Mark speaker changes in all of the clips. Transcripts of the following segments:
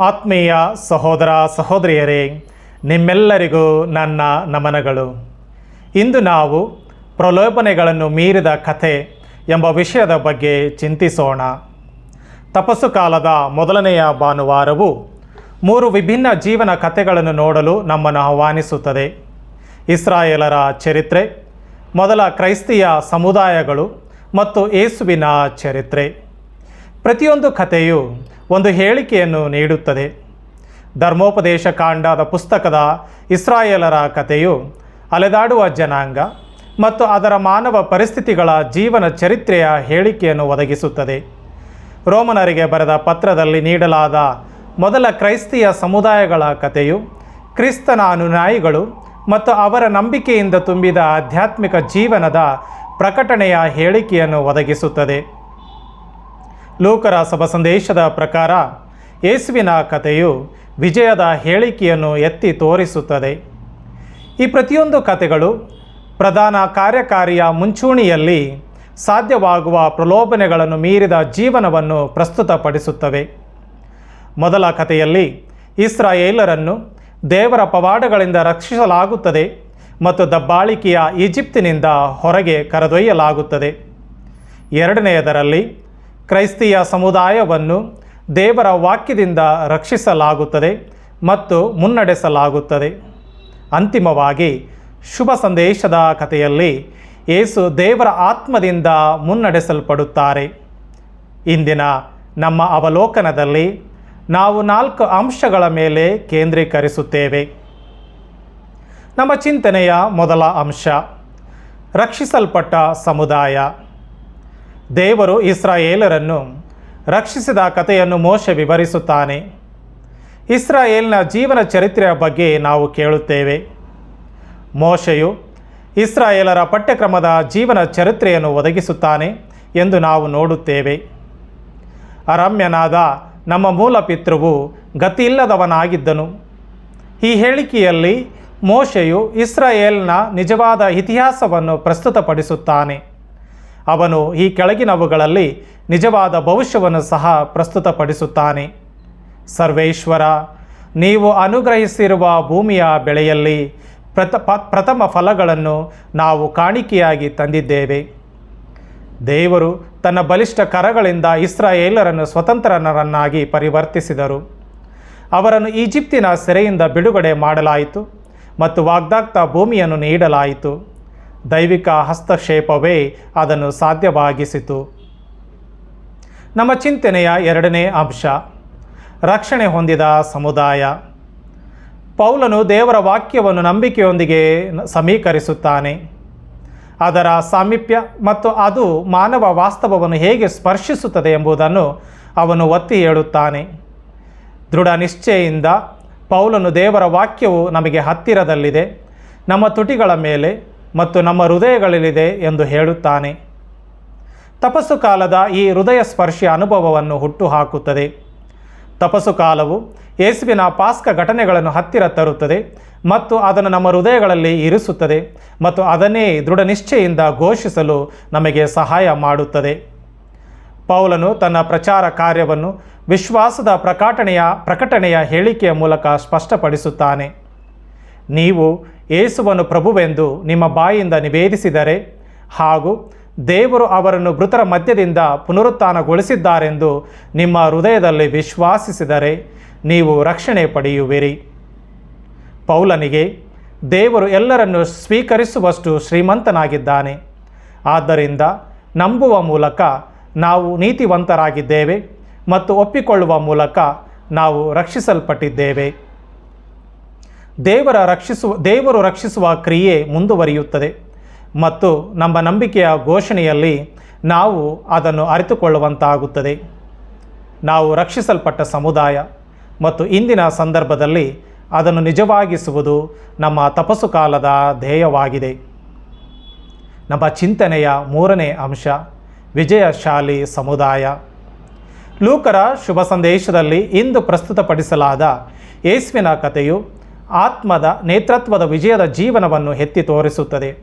Speaker 1: ಆತ್ಮೀಯ ಸಹೋದರ ಸಹೋದರಿಯರೇ, ನಿಮ್ಮೆಲ್ಲರಿಗೂ ನನ್ನ ನಮನಗಳು. ಇಂದು ನಾವು ಪ್ರಲೋಭನೆಗಳನ್ನು ಮೀರಿದ ಕಥೆ ಎಂಬ ವಿಷಯದ ಬಗ್ಗೆ ಚಿಂತಿಸೋಣ. ತಪಸ್ಸು ಕಾಲದ ಮೊದಲನೆಯ ಭಾನುವಾರವು ಮೂರು ವಿಭಿನ್ನ ಜೀವನ ಕಥೆಗಳನ್ನು ನೋಡಲು ನಮ್ಮನ್ನು ಆಹ್ವಾನಿಸುತ್ತದೆ. ಇಸ್ರಾಯೇಲರ ಚರಿತ್ರೆ, ಮೊದಲ ಕ್ರೈಸ್ತಿಯ ಸಮುದಾಯಗಳು ಮತ್ತು ಯೇಸುವಿನ ಚರಿತ್ರೆ. ಪ್ರತಿಯೊಂದು ಕಥೆಯು ಒಂದು ಹೇಳಿಕೆಯನ್ನು ನೀಡುತ್ತದೆ. ಧರ್ಮೋಪದೇಶ ಕಾಂಡದ ಪುಸ್ತಕದ ಇಸ್ರಾಯೇಲರ ಕಥೆಯು ಅಲೆದಾಡುವ ಜನಾಂಗ ಮತ್ತು ಅದರ ಮಾನವ ಪರಿಸ್ಥಿತಿಗಳ ಜೀವನ ಚರಿತ್ರೆಯ ಹೇಳಿಕೆಯನ್ನು ಒದಗಿಸುತ್ತದೆ. ರೋಮನರಿಗೆ ಬರೆದ ಪತ್ರದಲ್ಲಿ ನೀಡಲಾದ ಮೊದಲ ಕ್ರೈಸ್ತಿಯ ಸಮುದಾಯಗಳ ಕಥೆಯು ಕ್ರಿಸ್ತನ ಅನುಯಾಯಿಗಳು ಮತ್ತು ಅವರ ನಂಬಿಕೆಯಿಂದ ತುಂಬಿದ ಆಧ್ಯಾತ್ಮಿಕ ಜೀವನದ ಪ್ರಕಟಣೆಯ ಹೇಳಿಕೆಯನ್ನು ಒದಗಿಸುತ್ತದೆ. ಲೂಕರ ಸಭ ಸಂದೇಶದ ಪ್ರಕಾರ ಯೇಸುವಿನ ಕಥೆಯು ವಿಜಯದ ಹೇಳಿಕೆಯನ್ನು ಎತ್ತಿ ತೋರಿಸುತ್ತದೆ. ಈ ಪ್ರತಿಯೊಂದು ಕಥೆಗಳು ಪ್ರಧಾನ ಕಾರ್ಯಕಾರಿಯ ಮುಂಚೂಣಿಯಲ್ಲಿ ಸಾಧ್ಯವಾಗುವ ಪ್ರಲೋಭನೆಗಳನ್ನು ಮೀರಿದ ಜೀವನವನ್ನು ಪ್ರಸ್ತುತಪಡಿಸುತ್ತವೆ. ಮೊದಲ ಕಥೆಯಲ್ಲಿ ಇಸ್ರಾಯೇಲರನ್ನು ದೇವರ ಪವಾಡಗಳಿಂದ ರಕ್ಷಿಸಲಾಗುತ್ತದೆ ಮತ್ತು ದಬ್ಬಾಳಿಕೆಯ ಈಜಿಪ್ತಿನಿಂದ ಹೊರಗೆ ಕರೆದೊಯ್ಯಲಾಗುತ್ತದೆ. ಎರಡನೆಯದರಲ್ಲಿ ಕ್ರೈಸ್ತಿಯ ಸಮುದಾಯವನ್ನು ದೇವರ ವಾಕ್ಯದಿಂದ ರಕ್ಷಿಸಲಾಗುತ್ತದೆ ಮತ್ತು ಮುನ್ನಡೆಸಲಾಗುತ್ತದೆ. ಅಂತಿಮವಾಗಿ ಶುಭ ಸಂದೇಶದ ಕಥೆಯಲ್ಲಿ ಯೇಸು ದೇವರ ಆತ್ಮದಿಂದ ಮುನ್ನಡೆಸಲ್ಪಡುತ್ತಾರೆ. ಇಂದಿನ ನಮ್ಮ ಅವಲೋಕನದಲ್ಲಿ ನಾವು ನಾಲ್ಕು ಅಂಶಗಳ ಮೇಲೆ ಕೇಂದ್ರೀಕರಿಸುತ್ತೇವೆ. ನಮ್ಮ ಚಿಂತನೆಯ ಮೊದಲ ಅಂಶ, ರಕ್ಷಿಸಲ್ಪಟ್ಟ ಸಮುದಾಯ. ದೇವರು ಇಸ್ರಾಯೇಲರನ್ನು ರಕ್ಷಿಸಿದ ಕಥೆಯನ್ನು ಮೋಶೆ ವಿವರಿಸುತ್ತಾನೆ. ಇಸ್ರಾಯೇಲ್ನ ಜೀವನ ಚರಿತ್ರೆಯ ಬಗ್ಗೆ ನಾವು ಕೇಳುತ್ತೇವೆ. ಮೋಶೆಯು ಇಸ್ರಾಯೇಲರ ಪಠ್ಯಕ್ರಮದ ಜೀವನ ಚರಿತ್ರೆಯನ್ನು ಒದಗಿಸುತ್ತಾನೆ ಎಂದು ನಾವು ನೋಡುತ್ತೇವೆ. ಅರಮ್ಯನಾದ ನಮ್ಮ ಮೂಲ ಪಿತೃವು ಗತಿಯಿಲ್ಲದವನಾಗಿದ್ದನು. ಈ ಹೇಳಿಕೆಯಲ್ಲಿ ಮೋಶೆಯು ಇಸ್ರಾಯೇಲ್ನ ನಿಜವಾದ ಇತಿಹಾಸವನ್ನು ಪ್ರಸ್ತುತಪಡಿಸುತ್ತಾನೆ. ಅವನು ಈ ಕೆಳಗಿನವುಗಳಲ್ಲಿ ನಿಜವಾದ ಭವಿಷ್ಯವನ್ನು ಸಹ ಪ್ರಸ್ತುತಪಡಿಸುತ್ತಾನೆ. ಸರ್ವೇಶ್ವರ, ನೀವು ಅನುಗ್ರಹಿಸಿರುವ ಭೂಮಿಯ ಬೆಳೆಯಲ್ಲಿ ಪ್ರಥ, ಪ- ಪ್ರಥಮ ಫಲಗಳನ್ನು ನಾವು ಕಾಣಿಕೆಯಾಗಿ ತಂದಿದ್ದೇವೆ. ದೇವರು ತನ್ನ ಬಲಿಷ್ಠ ಕರಗಳಿಂದ ಇಸ್ರಾಯೇಲರನ್ನು ಸ್ವತಂತ್ರರನ್ನಾಗಿ ಪರಿವರ್ತಿಸಿದರು. ಅವರನ್ನು ಈಜಿಪ್ತಿನ ಸೆರೆಯಿಂದ ಬಿಡುಗಡೆ ಮಾಡಲಾಯಿತು ಮತ್ತು ವಾಗ್ದಾಕ್ತ ಭೂಮಿಯನ್ನು ನೀಡಲಾಯಿತು. ದೈವಿಕ ಹಸ್ತಕ್ಷೇಪವೇ ಅದನ್ನು ಸಾಧ್ಯವಾಗಿಸಿತು. ನಮ್ಮ ಚಿಂತನೆಯ ಎರಡನೇ ಅಂಶ, ರಕ್ಷಣೆ ಹೊಂದಿದ ಸಮುದಾಯ. ಪೌಲನು ದೇವರ ವಾಕ್ಯವನ್ನು ನಂಬಿಕೆಯೊಂದಿಗೆ ಸಮೀಕರಿಸುತ್ತಾನೆ. ಅದರ ಸಾಮೀಪ್ಯ ಮತ್ತು ಅದು ಮಾನವ ವಾಸ್ತವವನ್ನು ಹೇಗೆ ಸ್ಪರ್ಶಿಸುತ್ತದೆ ಎಂಬುದನ್ನು ಅವನು ಒತ್ತಿ ಹೇಳುತ್ತಾನೆ. ದೃಢ ನಿಶ್ಚಯದಿಂದ ಪೌಲನು ದೇವರ ವಾಕ್ಯವು ನಮಗೆ ಹತ್ತಿರದಲ್ಲಿದೆ. ನಮ್ಮ ತುಟಿಗಳ ಮೇಲೆ ಮತ್ತು ನಮ್ಮ ಹೃದಯಗಳಲ್ಲಿದೆ ಎಂದು ಹೇಳುತ್ತಾನೆ. ತಪಸ್ಸು ಕಾಲದ ಈ ಹೃದಯ ಸ್ಪರ್ಶಿ ಅನುಭವವನ್ನು ಹುಟ್ಟುಹಾಕುತ್ತದೆ. ತಪಸ್ಸು ಕಾಲವು ಯೇಸುವಿನ ಪಾಸ್ಕ ಘಟನೆಗಳನ್ನು ಹತ್ತಿರ ತರುತ್ತದೆ ಮತ್ತು ಅದನ್ನು ನಮ್ಮ ಹೃದಯಗಳಲ್ಲಿ ಇರಿಸುತ್ತದೆ ಮತ್ತು ಅದನ್ನೇ ದೃಢ ನಿಶ್ಚೆಯಿಂದ ಘೋಷಿಸಲು ನಮಗೆ ಸಹಾಯ ಮಾಡುತ್ತದೆ. ಪೌಲನು ತನ್ನ ಪ್ರಚಾರ ಕಾರ್ಯವನ್ನು ವಿಶ್ವಾಸದ ಪ್ರಕಟಣೆಯ ಪ್ರಕಟಣೆಯ ಹೇಳಿಕೆಯ ಮೂಲಕ ಸ್ಪಷ್ಟಪಡಿಸುತ್ತಾನೆ. ನೀವು ಯೇಸುವನ್ನು ಪ್ರಭುವೆಂದು ನಿಮ್ಮ ಬಾಯಿಂದ ನಿವೇದಿಸಿದರೆ ಹಾಗೂ ದೇವರು ಅವರನ್ನು ಮೃತರ ಮಧ್ಯದಿಂದ ಪುನರುತ್ಥಾನಗೊಳಿಸಿದ್ದಾರೆಂದು ನಿಮ್ಮ ಹೃದಯದಲ್ಲಿ ವಿಶ್ವಾಸಿಸಿದರೆ ನೀವು ರಕ್ಷಣೆ ಪಡೆಯುವಿರಿ. ಪೌಲನಿಗೆ ದೇವರು ಎಲ್ಲರನ್ನು ಸ್ವೀಕರಿಸುವಷ್ಟು ಶ್ರೀಮಂತನಾಗಿದ್ದಾನೆ. ಆದ್ದರಿಂದ ನಂಬುವ ಮೂಲಕ ನಾವು ನೀತಿವಂತರಾಗಿದ್ದೇವೆ ಮತ್ತು ಒಪ್ಪಿಕೊಳ್ಳುವ ಮೂಲಕ ನಾವು ರಕ್ಷಿಸಲ್ಪಟ್ಟಿದ್ದೇವೆ. ದೇವರ ರಕ್ಷಿಸುವ, ದೇವರು ರಕ್ಷಿಸುವ ಕ್ರಿಯೆ ಮುಂದುವರಿಯುತ್ತದೆ. ಮತ್ತು ನಮ್ಮ ನಂಬಿಕೆಯ ಘೋಷಣೆಯಲ್ಲಿ ನಾವು ಅದನ್ನು ಅರಿತುಕೊಳ್ಳುವಂತಾಗುತ್ತದೆ. ನಾವು ರಕ್ಷಿಸಲ್ಪಟ್ಟ ಸಮುದಾಯ ಮತ್ತು ಇಂದಿನ ಸಂದರ್ಭದಲ್ಲಿ ಅದನ್ನು ನಿಜವಾಗಿಸುವುದು ನಮ್ಮ ತಪಸ್ಸು ಕಾಲದ ಧ್ಯೇಯವಾಗಿದೆ. ನಮ್ಮ ಚಿಂತನೆಯ ಮೂರನೇ ಅಂಶ, ವಿಜಯಶಾಲಿ ಸಮುದಾಯ. ಲೂಕರ ಶುಭ ಸಂದೇಶದಲ್ಲಿ ಇಂದು ಪ್ರಸ್ತುತಪಡಿಸಲಾದ ಯೇಸುವಿನ ಕಥೆಯು ಆತ್ಮದ ನೇತೃತ್ವದ ವಿಜಯದ ಜೀವನವನ್ನು ಎತ್ತಿ ತೋರಿಸುತ್ತದೆ.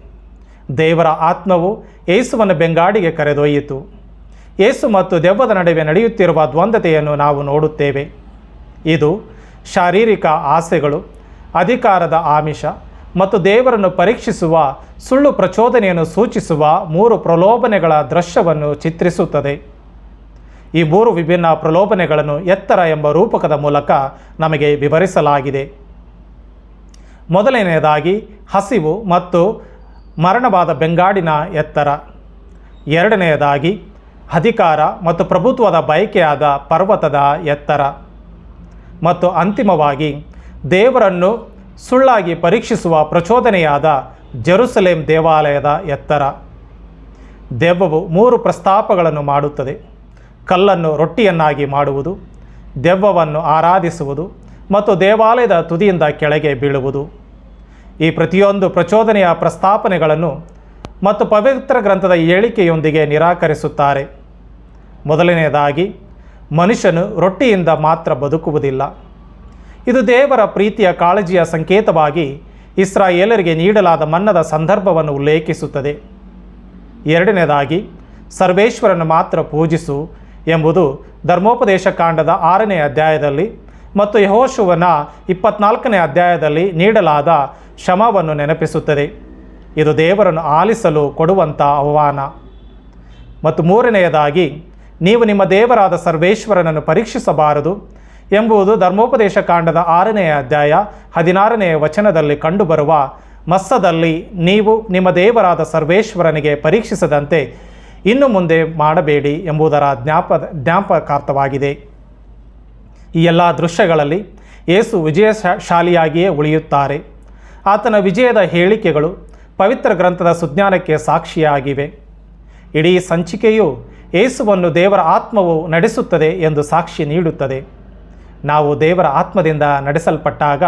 Speaker 1: ದೇವರ ಆತ್ಮವು ಏಸುವನ್ನು ಬೆಂಗಾಡಿಗೆ ಕರೆದೊಯ್ಯಿತು. ಯೇಸು ಮತ್ತು ದೆವ್ವದ ನಡುವೆ ನಡೆಯುತ್ತಿರುವ ದ್ವಂದ್ವತೆಯನ್ನು ನಾವು ನೋಡುತ್ತೇವೆ. ಇದು ಶಾರೀರಿಕ ಆಸೆಗಳು, ಅಧಿಕಾರದ ಆಮಿಷ ಮತ್ತು ದೇವರನ್ನು ಪರೀಕ್ಷಿಸುವ, ಸುಳ್ಳು ಪ್ರಚೋದನೆಯನ್ನು ಸೂಚಿಸುವ ಮೂರು ಪ್ರಲೋಭನೆಗಳ ದೃಶ್ಯವನ್ನು ಚಿತ್ರಿಸುತ್ತದೆ. ಈ ಮೂರು ವಿಭಿನ್ನ ಪ್ರಲೋಭನೆಗಳನ್ನು ಎತ್ತರ ಎಂಬ ರೂಪಕದ ಮೂಲಕ ನಮಗೆ ವಿವರಿಸಲಾಗಿದೆ. ಮೊದಲನೆಯದಾಗಿ ಹಸಿವು ಮತ್ತು ಮರಣವಾದ ಬೆಂಗಾಡಿನ ಎತ್ತರ. ಎರಡನೆಯದಾಗಿ ಅಧಿಕಾರ ಮತ್ತು ಪ್ರಭುತ್ವದ ಬಯಕೆಯಾದ ಪರ್ವತದ ಎತ್ತರ. ಮತ್ತು ಅಂತಿಮವಾಗಿ ದೇವರನ್ನು ಸುಳ್ಳಾಗಿ ಪರೀಕ್ಷಿಸುವ ಪ್ರಚೋದನೆಯಾದ ಜೆರುಸಲೇಂ ದೇವಾಲಯದ ಎತ್ತರ. ದೆವ್ವವು ಮೂರು ಪ್ರಸ್ತಾಪಗಳನ್ನು ಮಾಡುತ್ತದೆ. ಕಲ್ಲನ್ನು ರೊಟ್ಟಿಯನ್ನಾಗಿ ಮಾಡುವುದು, ದೆವ್ವವನ್ನು ಆರಾಧಿಸುವುದು ಮತ್ತು ದೇವಾಲಯದ ತುದಿಯಿಂದ ಕೆಳಗೆ ಬೀಳುವುದು. ಈ ಪ್ರತಿಯೊಂದು ಪ್ರಚೋದನೆಯ ಪ್ರಸ್ತಾಪನೆಗಳನ್ನು ಮತ್ತು ಪವಿತ್ರ ಗ್ರಂಥದ ಹೇಳಿಕೆಯೊಂದಿಗೆ ನಿರಾಕರಿಸುತ್ತಾರೆ. ಮೊದಲನೆಯದಾಗಿ, ಮನುಷ್ಯನು ರೊಟ್ಟಿಯಿಂದ ಮಾತ್ರ ಬದುಕುವುದಿಲ್ಲ. ಇದು ದೇವರ ಪ್ರೀತಿಯ ಕಾಳಜಿಯ ಸಂಕೇತವಾಗಿ ಇಸ್ರಾಯೇಲರಿಗೆ ನೀಡಲಾದ ಮನ್ನದ ಸಂದರ್ಭವನ್ನು ಉಲ್ಲೇಖಿಸುತ್ತದೆ. ಎರಡನೇದಾಗಿ ಸರ್ವೇಶ್ವರನ್ನು ಮಾತ್ರ ಪೂಜಿಸು ಎಂಬುದು ಧರ್ಮೋಪದೇಶ ಕಾಂಡದ ಆರನೇ ಅಧ್ಯಾಯದಲ್ಲಿ ಮತ್ತು ಯಹೋಶುವನ ಇಪ್ಪತ್ನಾಲ್ಕನೇ ಅಧ್ಯಾಯದಲ್ಲಿ ನೀಡಲಾದ ಶಮವನ್ನು ನೆನಪಿಸುತ್ತದೆ. ಇದು ದೇವರನ್ನು ಆಲಿಸಲು ಕೊಡುವಂಥ ಆಹ್ವಾನ. ಮತ್ತು ಮೂರನೆಯದಾಗಿ, ನೀವು ನಿಮ್ಮ ದೇವರಾದ ಸರ್ವೇಶ್ವರನನ್ನು ಪರೀಕ್ಷಿಸಬಾರದು ಎಂಬುದು ಧರ್ಮೋಪದೇಶ ಕಾಂಡದ ಆರನೆಯ ಅಧ್ಯಾಯ ಹದಿನಾರನೆಯ ವಚನದಲ್ಲಿ ಕಂಡುಬರುವ ಮಸ್ಸದಲ್ಲಿ ನೀವು ನಿಮ್ಮ ದೇವರಾದ ಸರ್ವೇಶ್ವರನಿಗೆ ಪರೀಕ್ಷಿಸದಂತೆ ಇನ್ನು ಮುಂದೆ ಮಾಡಬೇಡಿ ಎಂಬುದರ ಜ್ಞಾಪ, ಜ್ಞಾಪಕಾರ್ಥವಾಗಿದೆ. ಈ ಎಲ್ಲ ದೃಶ್ಯಗಳಲ್ಲಿ ಯೇಸು ವಿಜಯಶಾಲಿಯಾಗಿಯೇ ಉಳಿಯುತ್ತಾರೆ. ಆತನ ವಿಜಯದ ಹೇಳಿಕೆಗಳು ಪವಿತ್ರ ಗ್ರಂಥದ ಸುಜ್ಞಾನಕ್ಕೆ ಸಾಕ್ಷಿಯಾಗಿವೆ. ಇಡೀ ಸಂಚಿಕೆಯು ಯೇಸುವನ್ನು ದೇವರ ಆತ್ಮವು ನಡೆಸುತ್ತದೆ ಎಂದು ಸಾಕ್ಷಿ ನೀಡುತ್ತದೆ. ನಾವು ದೇವರ ಆತ್ಮದಿಂದ ನಡೆಸಲ್ಪಟ್ಟಾಗ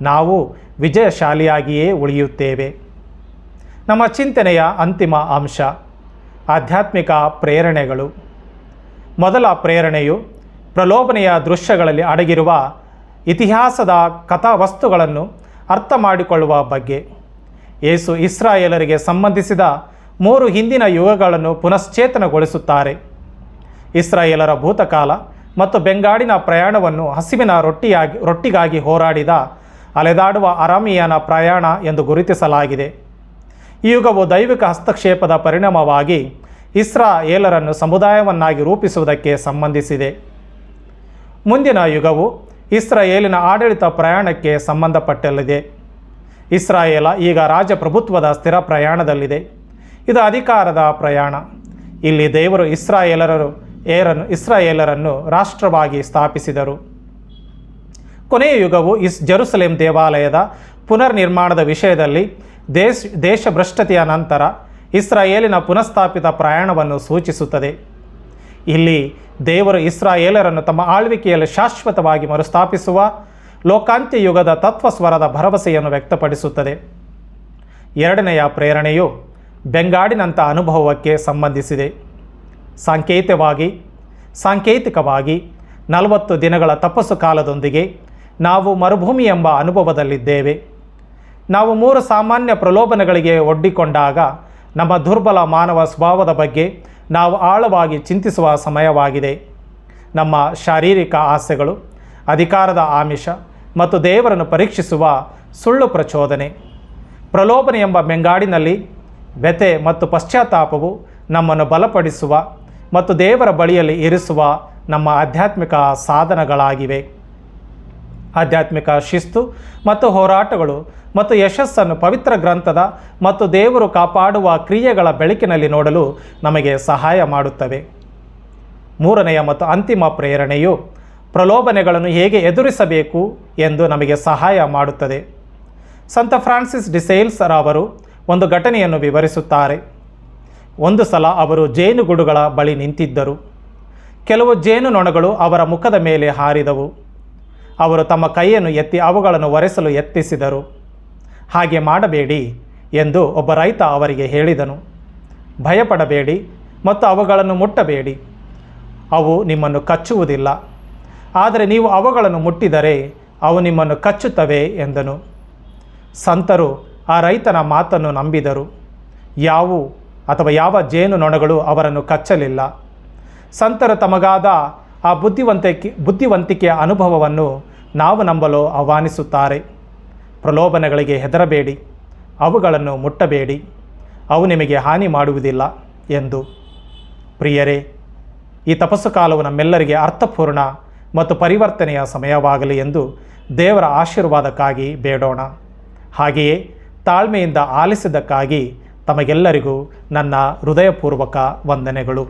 Speaker 1: ನಾವು ವಿಜಯಶಾಲಿಯಾಗಿಯೇ ಉಳಿಯುತ್ತೇವೆ. ನಮ್ಮ ಚಿಂತನೆಯ ಅಂತಿಮ ಅಂಶ, ಆಧ್ಯಾತ್ಮಿಕ ಪ್ರೇರಣೆಗಳು. ಮೊದಲ ಪ್ರೇರಣೆಯು ಪ್ರಲೋಭನೆಯ ದೃಶ್ಯಗಳಲ್ಲಿ ಅಡಗಿರುವ ಇತಿಹಾಸದ ಕಥಾವಸ್ತುಗಳನ್ನು ಅರ್ಥ ಮಾಡಿಕೊಳ್ಳುವ ಬಗ್ಗೆ. ಯೇಸು ಇಸ್ರಾಯೇಲರಿಗೆ ಸಂಬಂಧಿಸಿದ ಮೂರು ಹಿಂದಿನ ಯುಗಗಳನ್ನು ಪುನಶ್ಚೇತನಗೊಳಿಸುತ್ತಾರೆ. ಇಸ್ರಾಯೇಲರ ಭೂತಕಾಲ ಮತ್ತು ಬೆಂಗಾಡಿನ ಪ್ರಯಾಣವನ್ನು ಹಸಿವಿನ ರೊಟ್ಟಿಯಾಗಿ, ರೊಟ್ಟಿಗಾಗಿ ಹೋರಾಡಿದ ಅಲೆದಾಡುವ ಅರಾಮಿಯನ ಪ್ರಯಾಣ ಎಂದು ಗುರುತಿಸಲಾಗಿದೆ. ಈ ಯುಗವು ದೈವಿಕ ಹಸ್ತಕ್ಷೇಪದ ಪರಿಣಾಮವಾಗಿ ಇಸ್ರಾ ಏಲರನ್ನು ಸಮುದಾಯವನ್ನಾಗಿ ರೂಪಿಸುವುದಕ್ಕೆ ಸಂಬಂಧಿಸಿದೆ. ಮುಂದಿನ ಯುಗವು ಇಸ್ರಾಯೇಲಿನ ಆಡಳಿತ ಪ್ರಯಾಣಕ್ಕೆ ಸಂಬಂಧಪಟ್ಟಲ್ಲಿದೆ. ಇಸ್ರಾಯೇಲ ಈಗ ರಾಜಪ್ರಭುತ್ವದ ಸ್ಥಿರ ಪ್ರಯಾಣದಲ್ಲಿದೆ. ಇದು ಅಧಿಕಾರದ ಪ್ರಯಾಣ. ಇಲ್ಲಿ ದೇವರು ಇಸ್ರಾಯೇಲರರು ಏರನ್ನು ಇಸ್ರಾಯೇಲರನ್ನು ರಾಷ್ಟ್ರವಾಗಿ ಸ್ಥಾಪಿಸಿದರು. ಕೊನೆಯ ಯುಗವು ಇಸ್ ಜೆರುಸಲೇಂ ದೇವಾಲಯದ ಪುನರ್ನಿರ್ಮಾಣದ ವಿಷಯದಲ್ಲಿ ದೇಶ ದೇಶಭ್ರಷ್ಟತೆಯ ನಂತರ ಇಸ್ರಾಯೇಲಿನ ಪುನಃಸ್ಥಾಪಿತ ಪ್ರಯಾಣವನ್ನು ಸೂಚಿಸುತ್ತದೆ. ಇಲ್ಲಿ ದೇವರು ಇಸ್ರಾಯೇಲರನ್ನು ತಮ್ಮ ಆಳ್ವಿಕೆಯಲ್ಲಿ ಶಾಶ್ವತವಾಗಿ ಮರುಸ್ಥಾಪಿಸುವ ಲೋಕಾಂತ್ಯ ಯುಗದ ತತ್ವಸ್ವರದ ಭರವಸೆಯನ್ನು ವ್ಯಕ್ತಪಡಿಸುತ್ತದೆ. ಎರಡನೆಯ ಪ್ರೇರಣೆಯು ಬೆಂಗಾಡಿನಂಥ ಅನುಭವಕ್ಕೆ ಸಂಬಂಧಿಸಿದೆ. ಸಾಂಕೇತಿಕವಾಗಿ ಸಾಂಕೇತಿಕವಾಗಿ ನಲವತ್ತು ದಿನಗಳ ತಪಸ್ಸು ಕಾಲದೊಂದಿಗೆ ನಾವು ಮರುಭೂಮಿ ಎಂಬ ಅನುಭವದಲ್ಲಿದ್ದೇವೆ. ನಾವು ಮೂರು ಸಾಮಾನ್ಯ ಪ್ರಲೋಭನೆಗಳಿಗೆ ಒಡ್ಡಿಕೊಂಡಾಗ ನಮ್ಮ ದುರ್ಬಲ ಮಾನವ ಸ್ವಭಾವದ ಬಗ್ಗೆ ನಾವು ಆಳವಾಗಿ ಚಿಂತಿಸುವ ಸಮಯವಾಗಿದೆ. ನಮ್ಮ ಶಾರೀರಿಕ ಆಸೆಗಳು, ಅಧಿಕಾರದ ಆಮಿಷ ಮತ್ತು ದೇವರನ್ನು ಪರೀಕ್ಷಿಸುವ ಸುಳ್ಳು ಪ್ರಚೋದನೆ. ಪ್ರಲೋಭನೆ ಎಂಬ ಬೆಂಗಾಡಿನಲ್ಲಿ ವ್ಯಥೆ ಮತ್ತು ಪಶ್ಚಾತ್ತಾಪವು ನಮ್ಮನ್ನು ಬಲಪಡಿಸುವ ಮತ್ತು ದೇವರ ಬಳಿಯಲ್ಲಿ ಇರಿಸುವ ನಮ್ಮ ಆಧ್ಯಾತ್ಮಿಕ ಸಾಧನಗಳಾಗಿವೆ. ಆಧ್ಯಾತ್ಮಿಕ ಶಿಸ್ತು ಮತ್ತು ಹೋರಾಟಗಳು ಮತ್ತು ಯಶಸ್ಸನ್ನು ಪವಿತ್ರ ಗ್ರಂಥದ ಮತ್ತು ದೇವರು ಕಾಪಾಡುವ ಕ್ರಿಯೆಗಳ ಬೆಳಕಿನಲ್ಲಿ ನೋಡಲು ನಮಗೆ ಸಹಾಯ ಮಾಡುತ್ತವೆ. ಮೂರನೆಯ ಮತ್ತು ಅಂತಿಮ ಪ್ರೇರಣೆಯು ಪ್ರಲೋಭನೆಗಳನ್ನು ಹೇಗೆ ಎದುರಿಸಬೇಕು ಎಂದು ನಮಗೆ ಸಹಾಯ ಮಾಡುತ್ತದೆ. ಸಂತ ಫ್ರಾನ್ಸಿಸ್ ಡಿಸೇಲ್ಸ್ ಅವರು ಒಂದು ಘಟನೆಯನ್ನು ವಿವರಿಸುತ್ತಾರೆ. ಒಂದು ಸಲ ಅವರು ಜೇನುಗೂಡುಗಳ ಬಳಿ ನಿಂತಿದ್ದರು. ಕೆಲವು ಜೇನುನೊಣಗಳು ಅವರ ಮುಖದ ಮೇಲೆ ಹಾರಿದವು. ಅವರು ತಮ್ಮ ಕೈಯನ್ನು ಎತ್ತಿ ಅವುಗಳನ್ನು ಒರೆಸಲು ಯತ್ನಿಸಿದರು. ಹಾಗೆ ಮಾಡಬೇಡಿ ಎಂದು ಒಬ್ಬ ರೈತ ಅವರಿಗೆ ಹೇಳಿದನು. ಭಯಪಡಬೇಡಿ ಮತ್ತು ಅವುಗಳನ್ನು ಮುಟ್ಟಬೇಡಿ. ಅವು ನಿಮ್ಮನ್ನು ಕಚ್ಚುವುದಿಲ್ಲ. ಆದರೆ ನೀವು ಅವುಗಳನ್ನು ಮುಟ್ಟಿದರೆ ಅವು ನಿಮ್ಮನ್ನು ಕಚ್ಚುತ್ತವೆ ಎಂದನು. ಸಂತರು ಆ ರೈತನ ಮಾತನ್ನು ನಂಬಿದರು. ಯಾವು ಅಥವಾ ಯಾವ ಜೇನು ನೊಣಗಳು ಅವರನ್ನು ಕಚ್ಚಲಿಲ್ಲ. ಸಂತರು ತಮಗಾದ ಆ ಬುದ್ಧಿವಂತಿಕೆ ಬುದ್ಧಿವಂತಿಕೆಯ ಅನುಭವವನ್ನು ನಾವು ನಂಬಲು ಆಹ್ವಾನಿಸುತ್ತಾರೆ. ಪ್ರಲೋಭನೆಗಳಿಗೆ ಹೆದರಬೇಡಿ, ಅವುಗಳನ್ನು ಮುಟ್ಟಬೇಡಿ, ಅವು ನಿಮಗೆ ಹಾನಿ ಮಾಡುವುದಿಲ್ಲ ಎಂದು. ಪ್ರಿಯರೇ, ಈ ತಪಸ್ಸು ಕಾಲವು ನಮ್ಮೆಲ್ಲರಿಗೆ ಅರ್ಥಪೂರ್ಣ ಮತ್ತು ಪರಿವರ್ತನೆಯ ಸಮಯವಾಗಲಿ ಎಂದು ದೇವರ ಆಶೀರ್ವಾದಕ್ಕಾಗಿ ಬೇಡೋಣ. ಹಾಗೆಯೇ ತಾಳ್ಮೆಯಿಂದ ಆಲಿಸಿದ್ದಕ್ಕಾಗಿ ತಮಗೆಲ್ಲರಿಗೂ ನನ್ನ ಹೃದಯಪೂರ್ವಕ ವಂದನೆಗಳು.